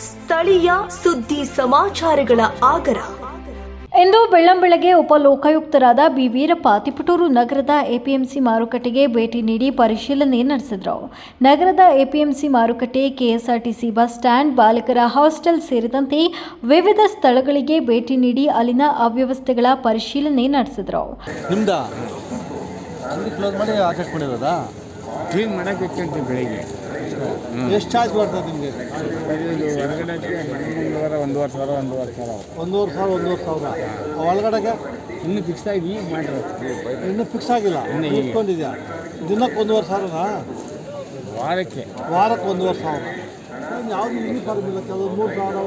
ಸ್ಥಳೀಯ ಸುದ್ದಿ ಸಮಾಚಾರಗಳ ಆಗರ. ಇಂದು ಬೆಳ್ಳಂಬೆಳಗ್ಗೆ ಉಪಲೋಕಾಯುಕ್ತರಾದ ಬಿ. ವೀರಪ್ಪ ತಿಪಟೂರು ನಗರದ ಎಪಿಎಂಸಿ ಮಾರುಕಟ್ಟೆಗೆ ಭೇಟಿ ನೀಡಿ ಪರಿಶೀಲನೆ ನಡೆಸಿದರು. ನಗರದ ಎಪಿಎಂಸಿ ಮಾರುಕಟ್ಟೆ ಕೆಎಸ್ಆರ್ಟಿಸಿ ಬಸ್ ಸ್ಟ್ಯಾಂಡ್ ಬಾಲಕರ ಹಾಸ್ಟೆಲ್ ಸೇರಿದಂತೆ ವಿವಿಧ ಸ್ಥಳಗಳಿಗೆ ಭೇಟಿ ನೀಡಿ ಅಲ್ಲಿನ ಅವ್ಯವಸ್ಥೆಗಳ ಪರಿಶೀಲನೆ ನಡೆಸಿದರು. ಕ್ಲೀನ್ ಬೆಳಿಗ್ಗೆ. ಎಷ್ಟು ಚಾರ್ಜ್ ಬರ್ತದೆ ನಿಮಗೆ? ಹೊರಗಡೆಗೆ ಒಂದೂವರೆ ಸಾವಿರ ಒಂದೂವರೆ ಸಾವಿರ. ಒಂದೂವರೆ ಸಾವಿರ ಒಂದೂವರೆ ಸಾವಿರ ಆ ಒಳಗಡೆಗೆ? ಇನ್ನೂ ಫಿಕ್ಸ್ ಆಗಿ ಮಾಡಿರೋದು ಇನ್ನೂ ಫಿಕ್ಸ್ ಆಗಿಲ್ಲ. ಇಟ್ಕೊಂಡಿದ್ಯಾ ದಿನಕ್ಕೆ ಒಂದೂವರೆ ಸಾವಿರನಾ? ವಾರಕ್ಕೆ. ವಾರಕ್ಕೆ ಒಂದೂವರೆ ಸಾವಿರ. ಯಾವುದು ಯೂನಿಫಾರ್ಮ್ ಇಲ್ಲ ಕೆಲವು ಮೂರು ಸಾವಿರ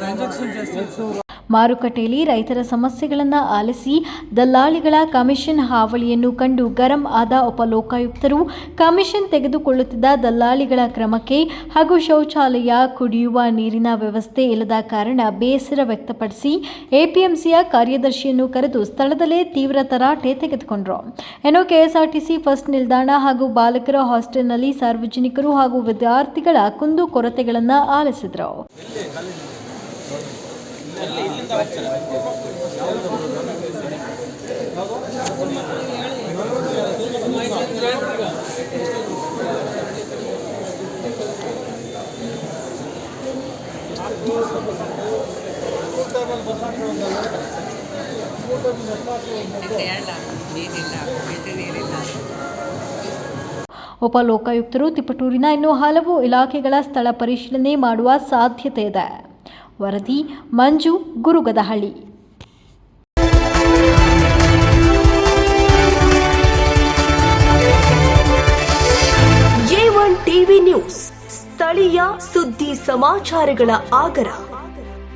ಟ್ರಾನ್ಸಾಕ್ಷನ್ ಜಾಸ್ತಿ. ಸಾವಿರ. ಮಾರುಕಟ್ಟೆಯಲ್ಲಿ ರೈತರ ಸಮಸ್ಯೆಗಳನ್ನು ಆಲಿಸಿ ದಲ್ಲಾಳಿಗಳ ಕಮಿಷನ್ ಹಾವಳಿಯನ್ನು ಕಂಡು ಗರಂ ಆದ ಉಪಲೋಕಾಯುಕ್ತರು ಕಮಿಷನ್ ತೆಗೆದುಕೊಳ್ಳುತ್ತಿದ್ದ ದಲ್ಲಾಳಿಗಳ ಕ್ರಮಕ್ಕೆ ಹಾಗೂ ಶೌಚಾಲಯ ಕುಡಿಯುವ ನೀರಿನ ವ್ಯವಸ್ಥೆ ಇಲ್ಲದ ಕಾರಣ ಬೇಸರ ವ್ಯಕ್ತಪಡಿಸಿ ಎಪಿಎಂಸಿಯ ಕಾರ್ಯದರ್ಶಿಯನ್ನು ಕರೆದು ಸ್ಥಳದಲ್ಲೇ ತೀವ್ರ ತರಾಟೆ ತೆಗೆದುಕೊಂಡರು. ಇನ್ನು ಕೆಎಸ್ಆರ್ಟಿಸಿ ಫಸ್ಟ್ ನಿಲ್ದಾಣ ಹಾಗೂ ಬಾಲಕರ ಹಾಸ್ಟೆಲ್ನಲ್ಲಿ ಸಾರ್ವಜನಿಕರು ಹಾಗೂ ವಿದ್ಯಾರ್ಥಿಗಳ ಕುಂದು ಕೊರತೆಗಳನ್ನು ಆಲಿಸಿದರು. ಉಪಲೋಕಾಯುಕ್ತರು ತಿಪಟೂರಿನ ಇನ್ನೂ ಹಲವು ಇಲಾಖೆಗಳ ಸ್ಥಳ ಪರಿಶೀಲನೆ ಮಾಡುವ ಸಾಧ್ಯತೆ ಇದೆ. ವರದಿ Manju Gurugadahalli. A TV news ಸ್ಥಳೀಯ ಸುದ್ದಿ ಸಮಾಚಾರಗಳ ಆಗರ.